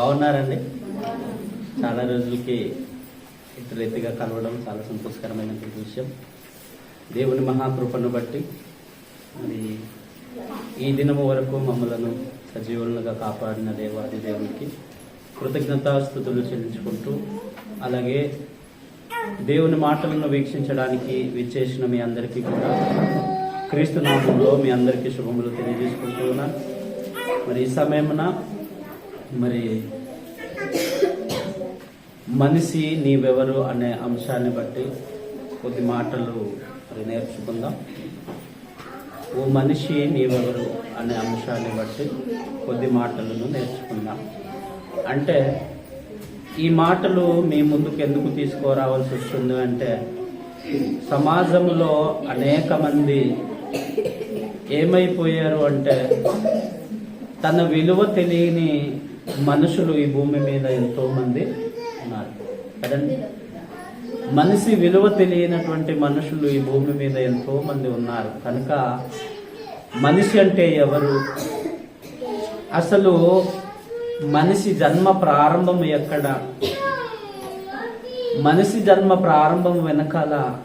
బాగున్నారండి? చాలా రోజులకి ఇతరెత్తిగా కలవడం చాలా సంతోషకరమైనటువంటి విషయం. దేవుని మహాకృపను బట్టి మరి ఈ దినము వరకు మమ్మలను సజీవులుగా కాపాడిన దేవాది దేవునికి కృతజ్ఞతాస్థుతులు చెల్లించుకుంటూ అలాగే దేవుని మాటలను వీక్షించడానికి విచ్చేసిన మీ అందరికీ కూడా క్రీస్తు నామంలో మీ అందరికీ శుభములు తెలియజేసుకుంటూ ఉన్నాను. మరి ఈ సమయమున మరి మనిషి నీవెవరు అనే అంశాన్ని బట్టి కొద్ది మాటలు మరి నేర్చుకుందాం. ఓ మనిషి నీవెవరు అనే అంశాన్ని బట్టి కొద్ది మాటలను నేర్చుకుందాం. అంటే ఈ మాటలు మీ ముందుకు ఎందుకు తీసుకురావాల్సి వస్తుంది అంటే సమాజంలో అనేక మంది ఏమైపోయారు అంటే తన విలువ తెలియని మనుషులు ఈ భూమి మీద ఎంతో మంది ఉన్నారు. కదండి? మనిషి విలువ తెలియనటువంటి మనుషులు ఈ భూమి మీద ఎంతో మంది ఉన్నారు. కనుక మనిషి అంటే ఎవరు? అసలు మనిషి జన్మ ప్రారంభం ఎక్కడ? మనిషి జన్మ ప్రారంభం వెనకాల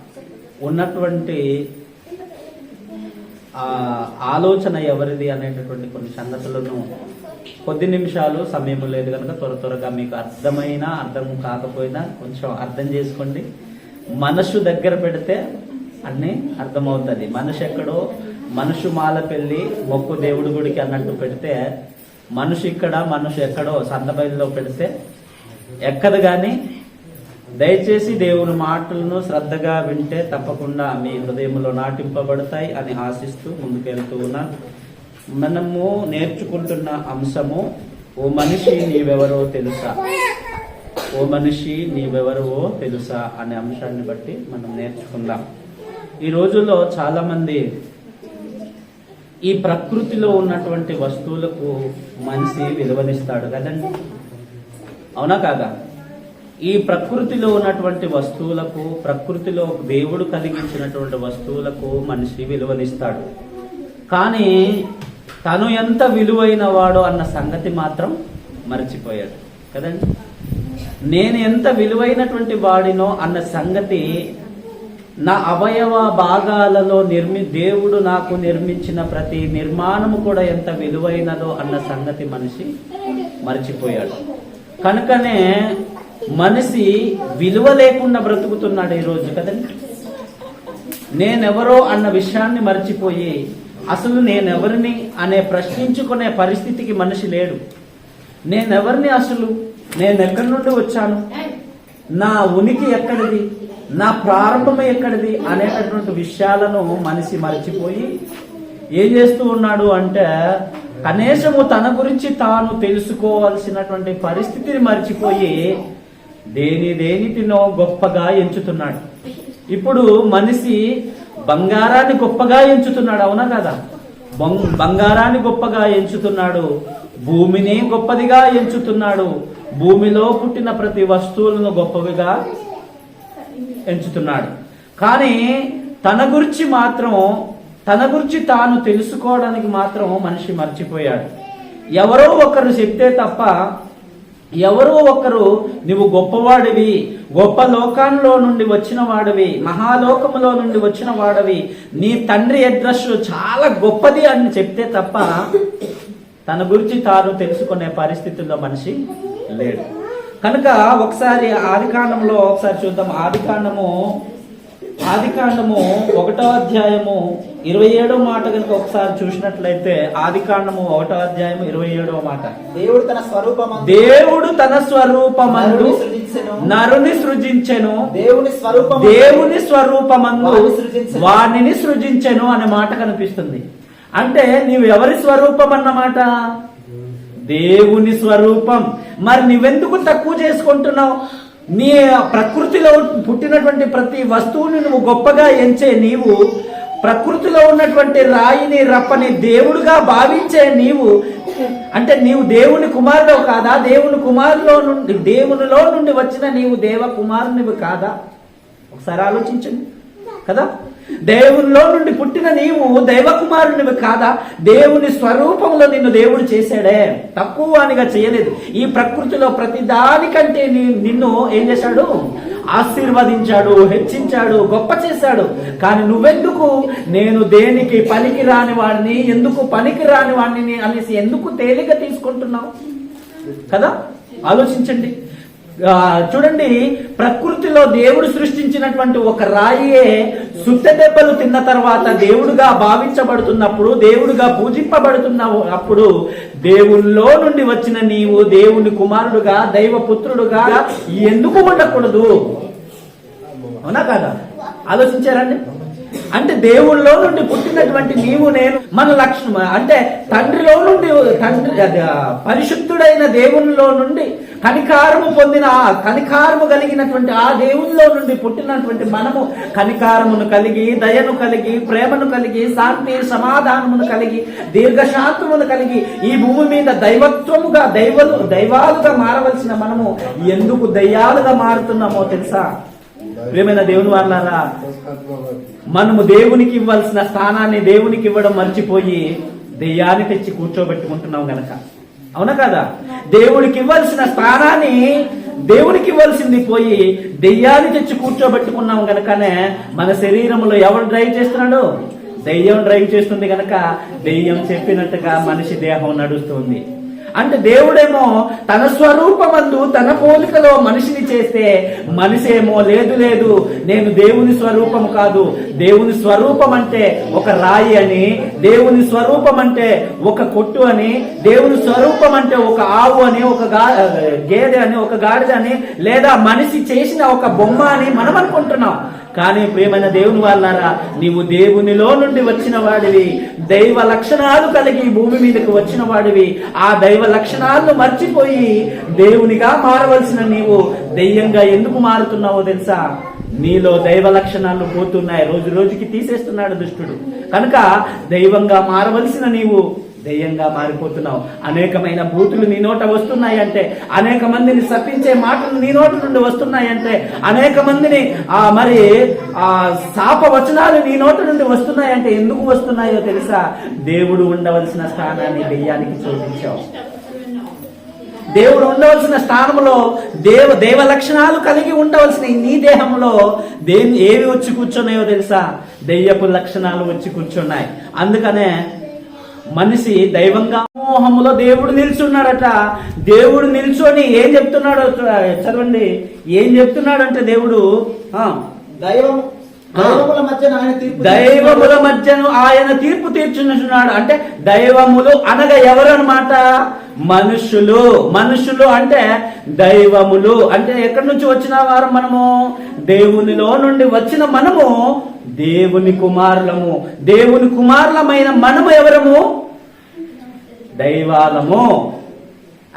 ఉన్నటువంటి ఆలోచన ఎవరిది అనేటటువంటి కొన్ని సంగతులను కొద్ది నిమిషాలు సమయం లేదు కనుక త్వర త్వరగా మీకు అర్థమైనా అర్థం కాకపోయినా కొంచెం అర్థం చేసుకోండి. మనసు దగ్గర పెడితే అన్నీ అర్థమవుతుంది. మనసు ఎక్కడో మనసు మాల పెళ్ళి మొక్కు దేవుడి గుడికి అన్నట్టు పెడితే మనసు ఇక్కడ మనసు ఎక్కడో సన్నబయలులో పెడితే ఎక్కదు కానీ దయచేసి దేవుని మాటలను శ్రద్ధగా వింటే తప్పకుండా మీ హృదయంలో నాటింపబడతాయి అని ఆశిస్తూ ముందుకెళ్తూ ఉన్నాను. మనము నేర్చుకుంటున్న అంశము ఓ మనిషి నీవెవరో తెలుసా? ఓ మనిషి నీవెవరో తెలుసా? అనే అంశాన్ని బట్టి మనం నేర్చుకుందాం. ఈ రోజుల్లో చాలా మంది ఈ ప్రకృతిలో ఉన్నటువంటి వస్తువులకు మనిషి విలువనిస్తాడు కదండి. అవునా కాదా? ఈ ప్రకృతిలో ఉన్నటువంటి వస్తువులకు ప్రకృతిలో దేవుడు కలిగించినటువంటి వస్తువులకు మనిషి విలువనిస్తాడు. కానీ తను ఎంత విలువైన వాడో అన్న సంగతి మాత్రం మర్చిపోయాడు. కదండి? నేను ఎంత విలువైనటువంటి వాడినో అన్న సంగతి నా అవయవ భాగాలలో నిర్మి దేవుడు నాకు నిర్మించిన ప్రతి నిర్మాణము కూడా ఎంత విలువైనదో అన్న సంగతి మనిషి మర్చిపోయాడు. కనుకనే మనిషి విలువ లేకుండా బ్రతుకుతున్నాడు ఈరోజు కదండి. నేనెవరో అన్న విషయాన్ని మర్చిపోయి అసలు నేనెవరిని అనే ప్రశ్నించుకునే పరిస్థితికి మనిషి లేడు. నేనెవరిని అసలు? నేను ఎక్కడి నుండి వచ్చాను? నా ఉనికి ఎక్కడిది? నా ప్రారంభం ఎక్కడిది? అనేటటువంటి విషయాలను మనిషి మర్చిపోయి ఏం చేస్తూ ఉన్నాడు అంటే కనీసము తన గురించి తాను తెలుసుకోవాల్సినటువంటి పరిస్థితిని మర్చిపోయి దేని దేనిటినో గొప్పగా ఎంచుతున్నాడు. ఇప్పుడు మనిషి బంగారాన్ని గొప్పగా ఎంచుతున్నాడు అవునా కదా? బంగారాన్ని గొప్పగా ఎంచుతున్నాడు భూమిని గొప్పదిగా ఎంచుతున్నాడు భూమిలో పుట్టిన ప్రతి వస్తువులను గొప్పవిగా ఎంచుతున్నాడు. కానీ తన గురించి మాత్రం తన గురించి తాను తెలుసుకోవడానికి మాత్రం మనిషి మర్చిపోయాడు. ఎవరో ఒకరు చెప్తే తప్ప ఎవరో ఒకరు నువ్వు గొప్పవాడివి గొప్ప లోకాల్లో నుండి వచ్చిన వాడివి మహాలోకములో నుండి వచ్చిన వాడివి నీ తండ్రి అడ్రస్ చాలా గొప్పది అని చెప్తే తప్ప తన గురించి తాను తెలుసుకునే పరిస్థితుల్లో మనిషి లేడు. కనుక ఒకసారి ఆదికాండంలో ఒకసారి చూద్దాం. ఆదికాండము ఆదికాండము ఒకటో అధ్యాయము ఇరవై ఏడో మాట కనుక ఒకసారి చూసినట్లయితే ఆదికాండము ఒకటో అధ్యాయము ఇరవై ఏడో మాట. దేవుడు తన స్వరూపమందు దేవుడు తన స్వరూపమందు నరుని సృజించెను. దేవుని స్వరూపం దేవుని స్వరూపమందు. వాణిని సృజించెను. అనే మాట కనిపిస్తుంది. అంటే నీవు ఎవరి స్వరూపం అన్నమాట దేవుని స్వరూపం. మరి నువ్వెందుకు తక్కువ చేసుకుంటున్నావు? నీ ప్రకృతిలో పుట్టినటువంటి ప్రతి వస్తువుని నువ్వు గొప్పగా ఎంచే నీవు ప్రకృతిలో ఉన్నటువంటి రాయిని రప్పని దేవుడుగా భావించే నీవు అంటే నీవు దేవుని కుమారుడు కాదా? దేవుని కుమారులో నుండి దేవునిలో నుండి వచ్చిన నీవు దేవ కుమారునివి కాదా? ఒకసారి ఆలోచించండి. కదా? దేవునిలో నుండి పుట్టిన నీవు దైవకుమారునివి కాదా? దేవుని స్వరూపంలో నిన్ను దేవుడు చేశాడే. తక్కువ అనిగా చేయలేదు. ఈ ప్రకృతిలో ప్రతి దానికంటే నిన్ను ఏం చేశాడు? ఆశీర్వదించాడు హెచ్చించాడు గొప్ప చేశాడు. కానీ నువ్వెందుకు? నేను దేనికి పనికి రాని వాడిని ఎందుకు పనికి రాని వాడిని అనేసి ఎందుకు తేలిక తీసుకుంటున్నావు? కదా? ఆలోచించండి. చూడండి ప్రకృతిలో దేవుడు సృష్టించినటువంటి ఒక రాయియే సుత్త దెబ్బలు తిన్న తర్వాత దేవుడుగా భావించబడుతున్నప్పుడు దేవుడుగా పూజింపబడుతున్న అప్పుడు దేవుల్లో నుండి వచ్చిన నీవు దేవుని కుమారుడుగా దైవ పుత్రుడుగా ఎందుకు ఉండకూడదు? అవునా కాదా? ఆలోచించారండి? అంటే దేవుళ్ళలో నుండి పుట్టినటువంటి నీవు నేను మన లక్షణం అంటే తండ్రిలో నుండి తండ్రి అది, పరిశుద్ధుడైన దేవునిలో నుండి కనికారము పొందిన కనికారము కలిగినటువంటి ఆ దేవునిలో నుండి పుట్టినటువంటి మనము కనికారమును కలిగి దయను కలిగి ప్రేమను కలిగి శాంతి సమాధానమును కలిగి దీర్ఘశాంతమును కలిగి ఈ భూమి మీద దైవత్వముగా దైవలు దైవాలుగా మారవలసిన మనము ఎందుకు దయ్యాలుగా మారుతున్నామో తెలుసా? ప్రేమైన దేవుని వాళ్ళారా మనము దేవునికి ఇవ్వాల్సిన స్థానాన్ని దేవునికి ఇవ్వడం మర్చిపోయి దెయ్యాన్ని తెచ్చి కూర్చోబెట్టుకుంటున్నాం గనక. అవునా కదా? దేవుడికి ఇవ్వాల్సిన స్థానాన్ని దేవునికి ఇవ్వాల్సింది పోయి దెయ్యాన్ని తెచ్చి కూర్చోబెట్టుకున్నాం గనకనే మన శరీరంలో ఎవరు డ్రైవ్ చేస్తున్నాడు? దెయ్యం డ్రైవ్ చేస్తుంది గనక దెయ్యం చెప్పినట్టుగా మనిషి దేహం నడుస్తుంది. అంటే దేవుడేమో తన స్వరూపమందు తన పోలికలో మనిషిని చేస్తే మనిషేమో లేదు లేదు నేను దేవుని స్వరూపం కాదు. దేవుని స్వరూపం అంటే ఒక రాయి అని దేవుని స్వరూపం అంటే ఒక కొట్టు అని దేవుని స్వరూపం అంటే ఒక ఆవు అని ఒక గా గేదె అని ఒక గాడిద అని లేదా మనిషి చేసిన ఒక బొమ్మ అని మనం అనుకుంటున్నాం కానీ ప్రేమైన దేవుని వాళ్ళారా నీవు దేవునిలో నుండి వచ్చిన వాడివి. దైవ లక్షణాలు కలిగి భూమి మీదకి వచ్చిన వాడివి. ఆ దైవ లక్షణాలను మర్చిపోయి దేవునిగా మారవలసిన నీవు దెయ్యంగా ఎందుకు మారుతున్నావో తెలుసా? నీలో దైవ లక్షణాలు పోతున్నాయి. రోజు రోజుకి తీసేస్తున్నాడు దుష్టుడు. కనుక దైవంగా మారవలసిన నీవు దెయ్యంగా మారిపోతున్నావు. అనేకమైన బూతులు నీ నోట వస్తున్నాయంటే అనేక మందిని శపించే మాటలు నీ నోట నుండి వస్తున్నాయంటే అనేక మందిని ఆ మరి ఆ శాప వచనాలు నీ నోట నుండి వస్తున్నాయంటే ఎందుకు వస్తున్నాయో తెలుసా? దేవుడు ఉండవలసిన స్థానాన్ని దెయ్యానికి చూపించావు. దేవుడు ఉండవలసిన స్థానంలో దేవ దేవ లక్షణాలు కలిగి ఉండవలసిన నీ దేహంలో దేని ఏవి వచ్చి కూర్చున్నాయో తెలుసా? దెయ్యపు లక్షణాలు వచ్చి కూర్చున్నాయి. అందుకనే మనిషి దైవంగా మోహములో దేవుడు నిల్చున్నాడట. దేవుడు నిల్చొని ఏం చెప్తున్నాడో చదవండి. ఏం చెప్తున్నాడంటే దేవుడు? ఆ. దైవం దైవముల మధ్య ఆయన తీర్పు దైవముల మధ్యను ఆయన తీర్పు తీర్చున్నాడు. అంటే దైవములు అనగా ఎవరు అన్నమాట? మనుషులు. మనుషులు అంటే దైవములు. అంటే ఎక్కడి నుంచి వచ్చిన వారు మనము? దేవునిలో నుండి వచ్చిన మనము. దేవుని కుమారులము. దేవుని కుమారులమైన మనము ఎవరము? దైవాలము.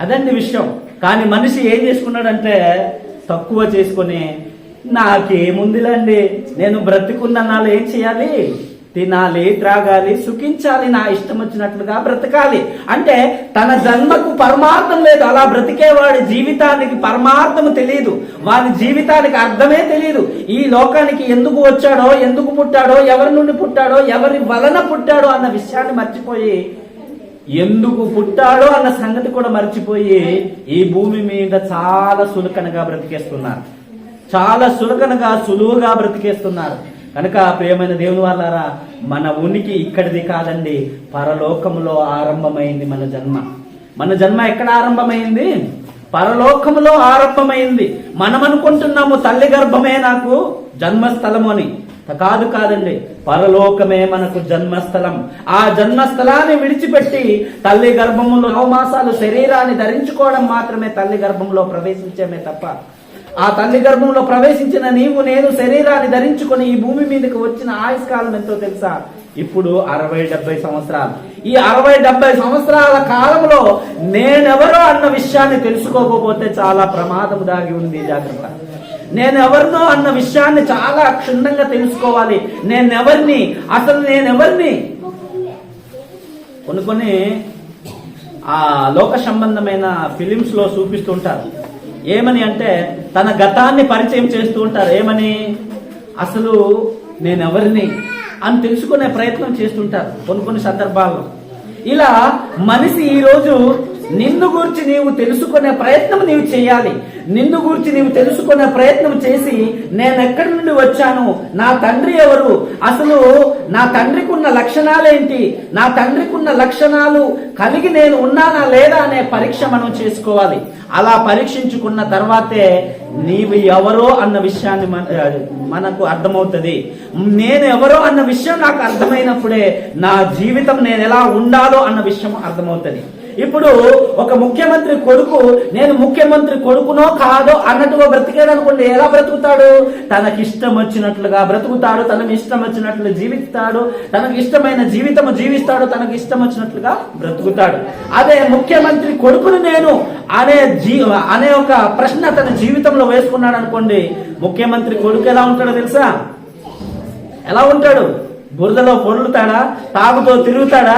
అదండి విషయం. కానీ మనిషి ఏం చేసుకున్నాడంటే తక్కువ చేసుకొని నాకేముందిలండి? నేను బ్రతికున్న నాలో ఏం చేయాలి? తినాలి త్రాగాలి సుఖించాలి నా ఇష్టం వచ్చినట్లుగా బ్రతకాలి. అంటే తన జన్మకు పరమార్థం లేదు అలా బ్రతికేవాడి జీవితానికి పరమార్థము తెలియదు వారి జీవితానికి అర్థమే తెలియదు ఈ లోకానికి ఎందుకు వచ్చాడో ఎందుకు పుట్టాడో ఎవరి నుండి పుట్టాడో ఎవరి వలన పుట్టాడో అన్న విషయాన్ని మర్చిపోయి ఎందుకు పుట్టాడో అన్న సంగతి కూడా మర్చిపోయి ఈ భూమి మీద చాలా సులకనగా బ్రతికేస్తున్నారు. చాలా సులకనగా సులువుగా బ్రతికేస్తున్నారు. కనుక ప్రియమైన దేవుని వాళ్ళారా మన ఉనికి ఇక్కడిది కాదండి. పరలోకములో ఆరంభమైంది మన జన్మ. మన జన్మ ఎక్కడ ఆరంభమైంది? పరలోకములో ఆరంభమైంది. మనం అనుకుంటున్నాము తల్లి గర్భమే నాకు జన్మస్థలము అని. కాదు కాదండి పరలోకమే మనకు జన్మస్థలం. ఆ జన్మస్థలాన్ని విడిచిపెట్టి తల్లి గర్భములు నవమాసాలు శరీరాన్ని ధరించుకోవడం మాత్రమే తల్లి గర్భంలో ప్రవేశించేమే తప్ప ఆ తల్లి గర్భంలో ప్రవేశించిన నీవు నేను శరీరాన్ని ధరించుకొని ఈ భూమి మీదకి వచ్చిన ఆయుష్కాలం ఎంతో తెలుసా? ఇప్పుడు అరవై డెబ్బై సంవత్సరాలు. ఈ అరవై డెబ్బై సంవత్సరాల కాలంలో నేనెవరో అన్న విషయాన్ని తెలుసుకోకపోతే చాలా ప్రమాదం దాగి ఉంది జాగ్రత్త. నేనెవరినో అన్న విషయాన్ని చాలా క్షుణ్ణంగా తెలుసుకోవాలి. నేనెవరిని అసలు నేను ఎవరిని కొన్ని కొన్ని ఆ లోక సంబంధమైన ఫిలిమ్స్లో చూపిస్తుంటారు. ఏమని అంటే తన గతాన్ని పరిచయం చేస్తూ ఉంటారు. ఏమని? అసలు నేను ఎవరిని అని తెలుసుకునే ప్రయత్నం చేస్తుంటారు కొన్ని కొన్ని సందర్భాల్లో. ఇలా మనిషి ఈరోజు నిన్ను గురించి నీవు తెలుసుకునే ప్రయత్నం నీవు చేయాలి. నిన్ను గురించి నీవు తెలుసుకునే ప్రయత్నం చేసి నేను ఎక్కడి నుండి వచ్చాను? నా తండ్రి ఎవరు? అసలు నా తండ్రికి ఉన్న లక్షణాలేంటి? నా తండ్రికి ఉన్న లక్షణాలు కలిగి నేను ఉన్నానా లేదా అనే పరీక్ష మనం చేసుకోవాలి. అలా పరీక్షించుకున్న తర్వాతే నీవు ఎవరో అన్న విషయాన్ని మన- మనకు అర్థమవుతుంది. నేను ఎవరో అన్న విషయం నాకు అర్థమైనప్పుడే నా జీవితం నేను ఎలా ఉండాలో అన్న విషయం అర్థమవుతుంది. ఇప్పుడు ఒక ముఖ్యమంత్రి కొడుకు నేను ముఖ్యమంత్రి కొడుకునో కాదో అన్నట్టుగా బ్రతికేదనుకోండి ఎలా బ్రతుకుతాడు? తనకి ఇష్టం వచ్చినట్లుగా బ్రతుకుతాడు తనకి ఇష్టం వచ్చినట్లు జీవిస్తాడు తనకు ఇష్టమైన జీవితం జీవిస్తాడు తనకు ఇష్టం వచ్చినట్లుగా బ్రతుకుతాడు. అదే ముఖ్యమంత్రి కొడుకును నేను అనే జీ అనే ఒక ప్రశ్న తన జీవితంలో వేసుకున్నాడు అనుకోండి ముఖ్యమంత్రి కొడుకు ఎలా ఉంటాడో తెలుసా? ఎలా ఉంటాడు? బురదలో పొర్లుతాడా? తాగుతో తిరుగుతాడా?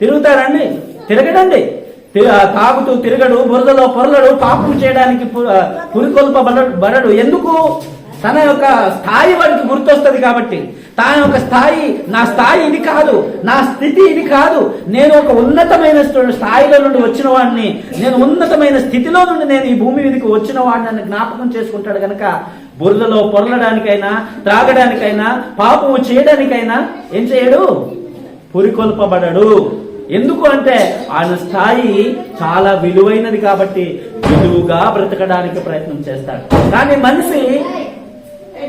తిరుగుతాడండి తిరగడండి. తి- తాగుతూ తిరగడు బురదలో పొరలడు పాపం చేయడానికి పురికొల్పబడడు బడడు. ఎందుకు? తన యొక్క స్థాయి వాడికి గుర్తొస్తుంది కాబట్టి. తన యొక్క స్థాయి నా స్థాయి ఇది కాదు నా స్థితి ఇది కాదు. నేను ఒక ఉన్నతమైన స్థాయిలో నుండి వచ్చిన వాడిని నేను ఉన్నతమైన స్థితిలో నుండి నేను ఈ భూమి మీదకి వచ్చిన వాడిని అని జ్ఞాపకం చేసుకుంటాడు కనుక బురదలో పొరలడానికైనా త్రాగడానికైనా పాపము చేయడానికైనా ఏం చేయడు? పురికొల్పబడడు. ఎందుకు అంటే ఆయన స్థాయి చాలా విలువైనది కాబట్టి విలువగా బ్రతకడానికి ప్రయత్నం చేస్తాడు. కానీ మనిషి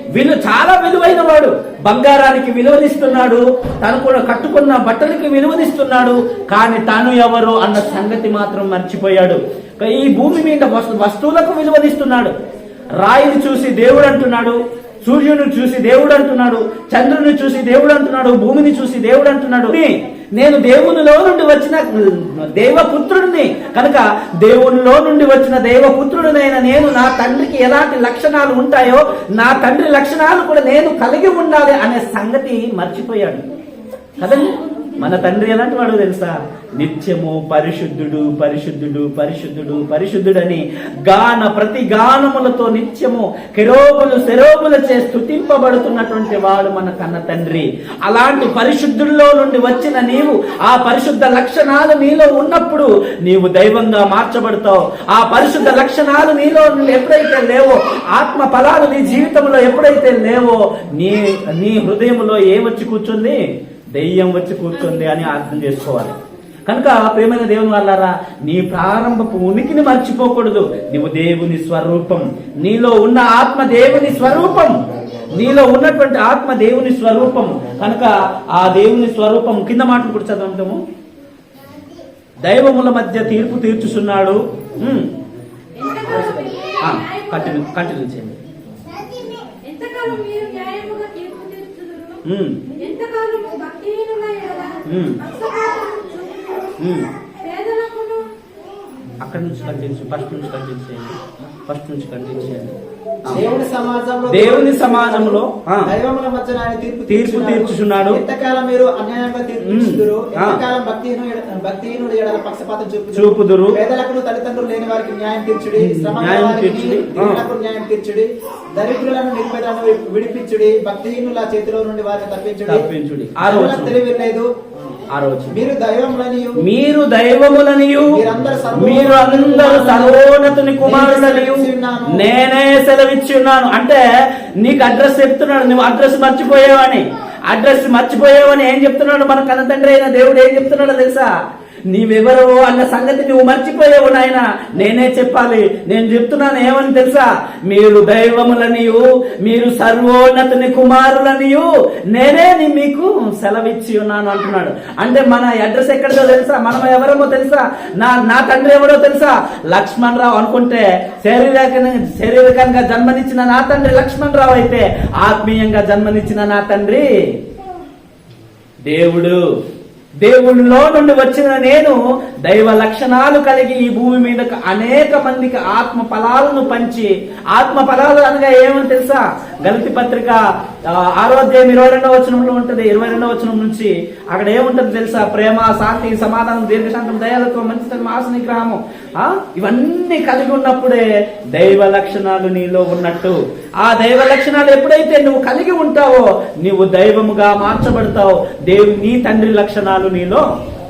విలు చాలా విలువైన వాడు బంగారానికి విలువనిస్తున్నాడు తను కూడా కట్టుకున్న బట్టలకి విలువనిస్తున్నాడు కానీ తాను ఎవరు అన్న సంగతి మాత్రం మర్చిపోయాడు. ఈ భూమి మీద వస్తు- వస్తువులకు విలువనిస్తున్నాడు. రాయిని చూసి దేవుడు అంటున్నాడు సూర్యుని చూసి దేవుడు అంటున్నాడు చంద్రుని చూసి దేవుడు అంటున్నాడు భూమిని చూసి దేవుడు అంటున్నాడు. నేను దేవునిలో నుండి వచ్చిన దేవపుత్రుడిని. కనుక దేవునిలో నుండి వచ్చిన దేవపుత్రుడినైన నేను నా తండ్రికి ఎలాంటి లక్షణాలు ఉంటాయో నా తండ్రి లక్షణాలు కూడా నేను కలిగి ఉండాలి అనే సంగతి మర్చిపోయాడు. కదండి? మన తండ్రి ఎలాంటి వాడు తెలుసా? నిత్యము పరిశుద్ధుడు పరిశుద్ధుడు పరిశుద్ధుడు పరిశుద్ధుడని గాన ప్రతి గానములతో నిత్యము కెరోబులు శరోబులు చే స్థుతింపబడుతున్నటువంటి వాడు మన కన్న తండ్రి. అలాంటి పరిశుద్ధుల్లో నుండి వచ్చిన నీవు ఆ పరిశుద్ధ లక్షణాలు నీలో ఉన్నప్పుడు నీవు దైవంగా మార్చబడతావు. ఆ పరిశుద్ధ లక్షణాలు నీలో నుండి ఎప్పుడైతే లేవో ఆత్మ ఫలాలు నీ జీవితంలో ఎప్పుడైతే లేవో నీ నీ హృదయంలో ఏమొచ్చి కూర్చుంది? దెయ్యం వచ్చి కూర్చుంది అని అర్థం చేసుకోవాలి. కనుక ప్రేమైన దేవుని వాళ్ళారా నీ ప్రారంభపు ఉనికిని మర్చిపోకూడదు. నీవు దేవుని స్వరూపం. నీలో ఉన్న ఆత్మ దేవుని స్వరూపం. నీలో ఉన్నటువంటి ఆత్మ దేవుని స్వరూపం. కనుక ఆ దేవుని స్వరూపం కింద మాటలు కూడా చదువుతాము దైవముల మధ్య తీర్పు తీర్చుచున్నాడు. కంటిన్యూ కంటిన్యూ చేయండి. ఎంతకాలం అక్కడి నుంచి కంటిన్యూ ఫస్ట్ నుంచి కంటిన్యూ చేయండి ఫస్ట్ నుంచి కంటిన్యూ చేయండి. దేవుని సమాజంలో దేవుని సమాజంలో దైవముల మధ్య తీర్పు తీర్పు తీర్చుచున్నాడు. ఎంతకాలం మీరు అన్యాయంగా తీర్పు. ఎంతకాలం భక్తిహీను భక్తిహీనుడు ఎడల పక్షపాతం చూపుదురు. చూపుదురు. పేదలకు తల్లిదండ్రులు లేని వారికి న్యాయం తీర్చుడి. న్యాయం తీర్చుడి. న్యాయం దరిద్రులను నిర్భేదాలను విడిపించుడి. భక్తిహీనుల చేతిలో నుండి వారిని తప్పించుడి. తప్పించుడి. తెలివి లేదు ఆ రోజు. మీరు దైవములనియు. మీరు దైవములనియు. సర్వోన్నతుని మీరు అందరూ సర్వోన్నతుని కుమారులనియు. నేనే సెలవిచ్చి ఉన్నాను అంటే నీకు అడ్రస్ చెప్తున్నాడు. నువ్వు అడ్రస్ మర్చిపోయావని. అడ్రస్ మర్చిపోయావని ఏం చెప్తున్నాడు మన కన్న తండ్రి అయిన దేవుడు? ఏం చెప్తున్నాడో తెలుసా? నీవెవరో అన్న సంగతి నువ్వు మర్చిపోయావు నాయన. నేనే చెప్పాలి. నేను చెప్తున్నాను ఏమని తెలుసా? మీరు దైవములనియు మీరు సర్వోన్నతుని కుమారులనియు నేనే మీకు సెలవిచ్చి ఉన్నాను అంటున్నాడు. అంటే మన అడ్రస్ ఎక్కడో తెలుసా? మనం ఎవరమో తెలుసా? నా నా తండ్రి ఎవరో తెలుసా? లక్ష్మణ్ రావు అనుకుంటే శారీరక శారీరకంగా జన్మనిచ్చిన నా తండ్రి లక్ష్మణ్ రావు అయితే ఆత్మీయంగా జన్మనిచ్చిన నా తండ్రి దేవుడు. దేవునిలో నుండి వచ్చిన నేను దైవ లక్షణాలు కలిగి ఈ భూమి మీద అనేక మందికి ఆత్మ ఫలాలను పంచి ఆత్మ ఫలాలు అనగా ఏమని తెలుసా? గలతి పత్రిక ఆరో అధ్యాయం ఇరవై రెండవ వచనంలో ఉంటుంది. ఇరవై రెండవ వచనం నుంచి అక్కడ ఏముంటుంది తెలుసా? ప్రేమ శాంతి సమాధానం దీర్ఘశాంతం దయాలత్వం మంచితనం ఆశ నిగ్రహము ఇవన్నీ కలిగి ఉన్నప్పుడే దైవ లక్షణాలు నీలో ఉన్నట్టు ఆ దైవ లక్షణాలు ఎప్పుడైతే నువ్వు కలిగి ఉంటావో నువ్వు దైవముగా మార్చబడతావు. దేవు నీ తండ్రి లక్షణాలు నీలో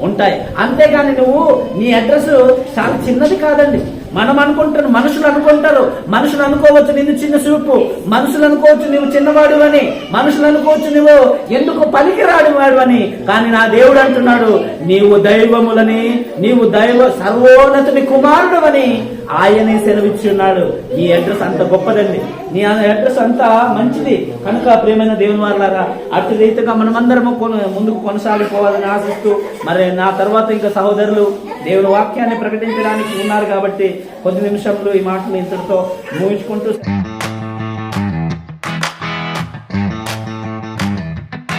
ఉంటాయి. అంతేగాని నువ్వు నీ అడ్రస్ చాలా చిన్నది కాదండి. మనం అనుకుంటారు మనుషులు అనుకుంటారు. మనుషులు అనుకోవచ్చు నిన్ను చిన్న చూపు. మనుషులు అనుకోవచ్చు నువ్వు చిన్నవాడు అని. మనుషులు అనుకోవచ్చు నువ్వు ఎందుకు పలికిరాడు వాడు అని. కానీ నా దేవుడు అంటున్నాడు నీవు దైవములని నీవు దైవ సర్వోన్నతుని కుమారుడు అని ఆయనే సెలవిచ్చి ఉన్నాడు. నీ అడ్రస్ అంత గొప్పదండి. నీ అడ్రస్ అంత మంచిది. కనుక ప్రేమైన దేవుని వారులారా అటు రీతిగా మనమందరము కొన- ముందుకు కొనసాగిపోవాలని ఆశిస్తూ మరి నా తర్వాత ఇంకా సహోదరులు దేవుని వాక్యాన్ని ప్రకటించడానికి ఉన్నారు కాబట్టి కొద్ది నిమిషంలో ఈ మాటను ఇంతటితో ముగించుకుంటూ